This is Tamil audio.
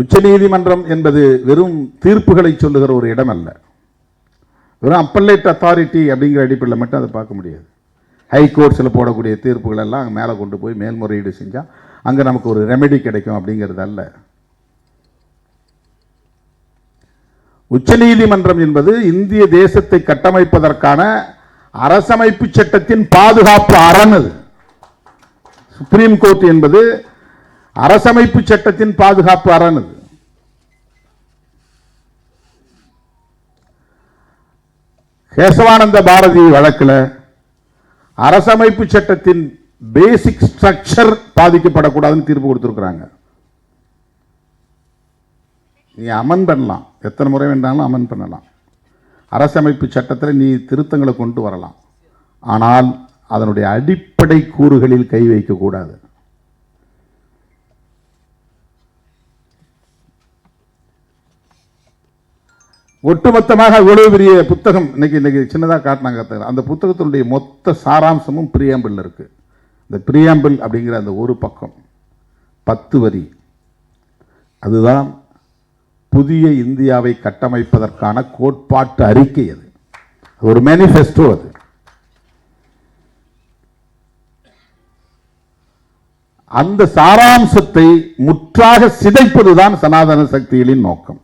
உச்சநீதிமன்றம் என்பது வெறும் தீர்ப்புகளை சொல்லுகிற ஒரு இடம் அல்ல வெறும் அப்பல்லேட் அத்தாரிட்டி அப்படிங்கிற அடிப்படையில் மட்டும் அதை பார்க்க முடியாது. ஹை கோர்ட்ஸில் போடக்கூடிய தீர்ப்புகள் எல்லாம் அங்கே மேலே கொண்டு போய் மேல்முறையீடு செஞ்சால் அங்கே நமக்கு ஒரு ரெமெடி கிடைக்கும் அப்படிங்கிறது அல்ல. உச்சநீதிமன்றம் என்பது இந்திய தேசத்தை கட்டமைப்பதற்கான அரசமைப்பு சட்டத்தின் பாதுகாப்பு அரண் அது. சுப்ரீம் கோர்ட் என்பது அரசமைப்பு சட்டத்தின் பாதுகாப்பு அரண் கேசவானந்த பாரதி வழக்கில் அரசமைப்பு சட்டத்தின் பேசிக் ஸ்ட்ரக்சர் பாதிக்கப்படக்கூடாதுன்னு தீர்ப்பு கொடுத்துருக்குறாங்க. நீ அமன் பண்ணலாம். எத்தனை முறை வேண்டாலும் அமன் பண்ணலாம். அரசமைப்பு சட்டத்தில் நீ திருத்தங்களை கொண்டு வரலாம். ஆனால் அதனுடைய அடிப்படை கூறுகளில் கை வைக்கக்கூடாது. ஒட்டுமொத்தமாக இவ்வளவு பெரிய புத்தகம்? இன்னைக்கு இன்னைக்கு சின்னதாக காட்டினாங்க அந்த புத்தகத்தினுடைய மொத்த சாராம்சமும் பிரியாம்பிள் இருக்கு. இந்த பிரியாம்பிள் அப்படிங்கிற அந்த ஒரு பக்கம் பத்து வரி. அதுதான் புதிய இந்தியாவை கட்டமைப்பதற்கான கோட்பாட்டு அறிக்கை அது. ஒரு மேனிஃபெஸ்டோ அது. அந்த சாராம்சத்தை முற்றாக சிதைப்பதுதான் சனாதன சக்திகளின் நோக்கம்.